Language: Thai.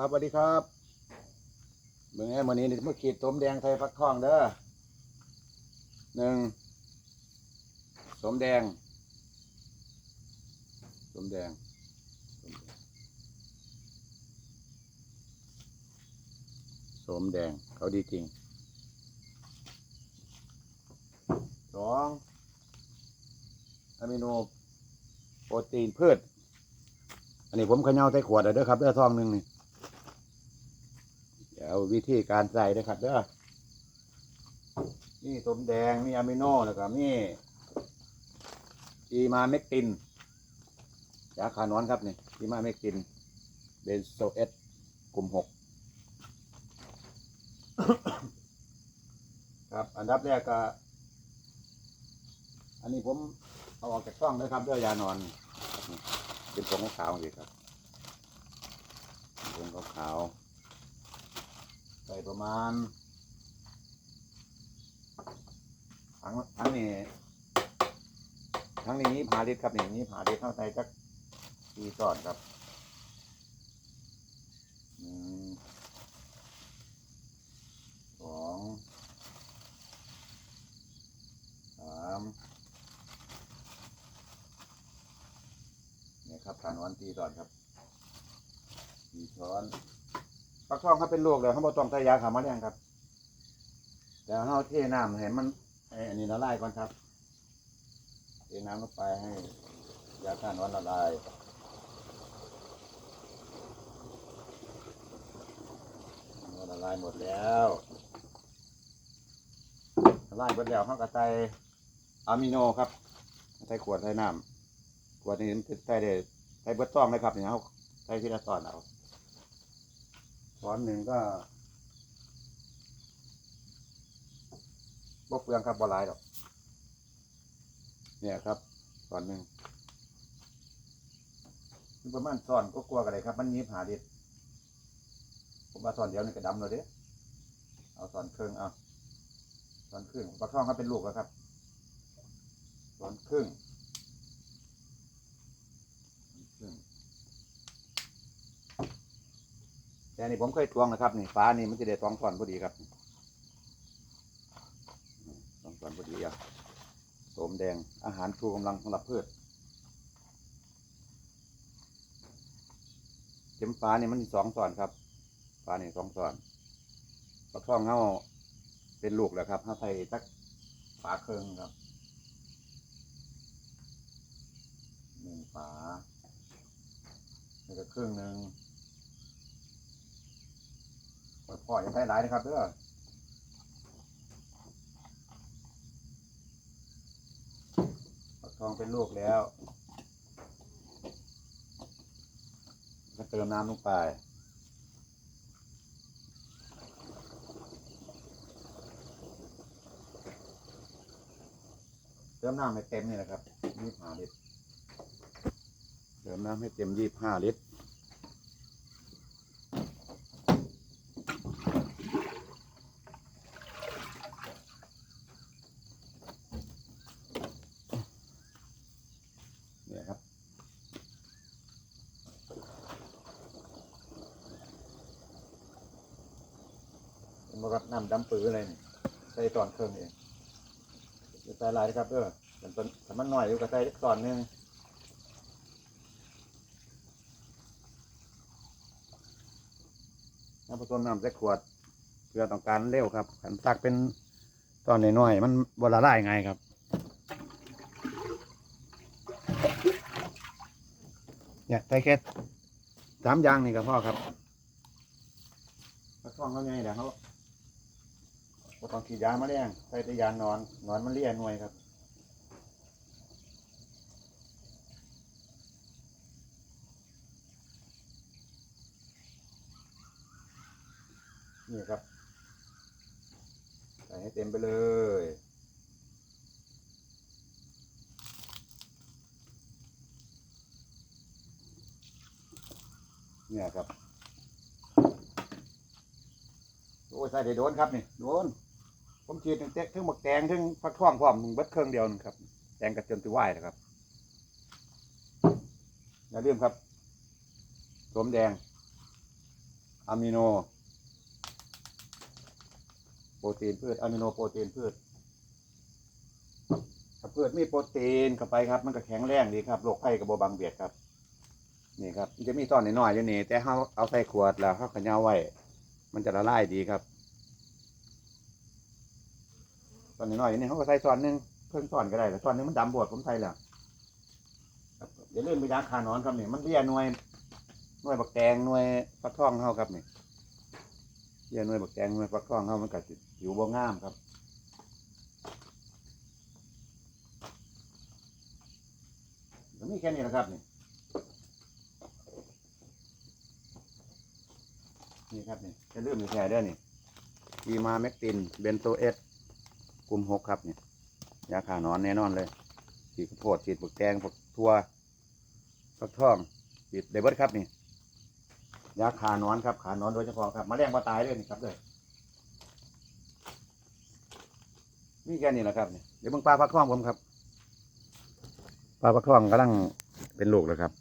ครับสวัสดีครับเมื่อไงวันนี้เมื่อขีดสมแดงไทยฟักทองเด้อหนึ่งสมแดง สมแดงสมแดงเขาดีจริงสองอะมิโนโปรตีนพืช อันนี้ผมขย่าใส่ขวดเด้อครับเด้อซองหนึ่งนี่ เดี๋ยววิธีการใส่เด้อครับเด้อนี่สมแดงนี่อะมิโนแล้วก็นี่อีมาเมกตินยาขานอนครับนี่อีมาเมกตินเบนโซเอสกลุ่มหกครับ อันดับแรกก็ อันนี้ผมเอาออกจากกล้องเลยครับเด้อยานอน เป็นผงขาวๆสิครับผงขาวๆ ใส่ประมาณทั้งทั้งนี้ทั้งนี้นี่ผาลิตครับนี่นี่ผาลิตเข้าใส่จักสี่ก้อนครับหนึ่งสองสามเนี่ยครับทานวันตีก่อนครับสี่ช้อน ปักทองเขาเป็นโรคเลยเขาบอกต้องใส่ยาขามาแดงครับแต่เขาเทน้ำให้มันไอ้อันนี้ละลายก่อนครับเทน้ำลงไปให้ยาทานวันละลายละลายหมดแล้วละลายหมดแล้วเขาก็ใส่อะมิโนครับใส่ขวดใส่น้ำขวดนี้ใส่ได้ใส่เบิดซองเลยครับเนี่ยเขาใส่ทีละซอนเอา ช้อนหนึ่งก็บ่เปลืองครับบ่หลายดอก เนี่ยครับช้อนหนึ่งประมาณช้อนก็กลัวกันเลยครับ มันมีผาดิผมว่าช้อนเดียวนี่ก็ดำเลยเด้เอาช้อนครึ่งเอาช้อนครึ่งปลาท่องเขาเป็นลูกแล้วครับช้อนครึ่งช้อนครึ่ง แต่นี่ผมเคยตวงนะครับนี่ฟ้านี่มันจะได้สองช้อนพอดีครับสองช้อนพอดีอะโสมแดงอาหารชูกำลังสำหรับพืชเข็มฟ้านี่มันสองส่อนครับฟ้านี่สองส่อนปลาท่องเงาเป็นลูกแล้วครับถ้าใส่สักฝาเครื่องครับหนึ่งฝานี่ก็ครึ่องหนึ่ง พ่ออย่าใส่หลายนะครับเด้อปักทองเป็นลูกแล้วก็เติมน้ำลงไปเติมน้ำให้เต็มนี่แหละครับยี่ห้าลิตรเติมน้ำให้เต็มยี่ห้าลิตร เนี่ยครับ รับน้ำดำปื้ออะไรนี่ใส่ตอนเครื่องเองใส่ลายนะครับเด้อแต่ต้นถ้ามันหน่อยอยู่ก็ใส่ตอนนึงน้ำผสมน้ำใส่ขวดเพื่อต้องการเร็วครับขันตักเป็นตอนน้อยๆมันบละลายไงครับเนี่ยใส่แค่สามอย่างนี่ก็พอครับกระท่องเขาไงเดี๋ยวเขา ก็ต้องขีดยามาเลี้ยงใส่แต่ยานอนนอนมันเลี้ยหน่วยครับนี่ครับใส่ให้เต็มไปเลยเนี่ยครับ โอ้ยใส่ได้โดนครับนี่ โดน ผมฉีดทั้งเต็กทั้งหมกแตงทั้งฟักทองพร้อมมึงเบิดเครื่องเดียวนึงครับ แตงกระเจิมตัวไหวนะครับ อย่าลืมครับสวมแดงอะมิโน โปรตีนพืชอะมิโนโปรตีนพืชถ้าพืชมีโปรตีนเข้าไปครับ มันก็แข็งแรงดีครับโรคไข้กับโบบังเบียดครับ นี่ครับมันจะมีตอนน้อยๆอยู่นี่แต่เขาเอาใส่ขวดแล้วเขาขย่าไว้ มันจะละลายดีครับ ตอนน้อยๆอยนี่เขาก็ใส่ซ้อนหนึงเพิ่งซ้อนก็ได้แต่ซ้อนหนึงมันดำบวดผมใส่แล้วอย่าลืมไปยาคานอนครับนี่มันเบี้ยหน่วยหน่วยบักแตงหน่วยฟักทองเขาครับนี่เบี้ยหน่วยบักแตงหน่วยฟักทองเขามันก็สิอยู่บ่งามครับก็มีแค่นี้แหละครับนี่นี่ครับนี่จะลืมอยู่แค่เด้อนี่อีมาแมกตินเบนโซเอส กลุ่มหกครับเนี่ยยาขานอนแน่นอนเลยฉีดข้าวโพดฉีดผักแกงผักทั่วผักท่องฉีดเดบิวต์ครับนี่ยาขานอนครับขานอนโดยเฉพาะครับมาแรงมาตายเลยนี่ครับเลยนี่แค่นี้แหละครับเนี่ยเดี๋ยวเบิ่งปลาพักคล้องผมครับปลาพักคล้องกำลังเป็นลูกแล้วครับ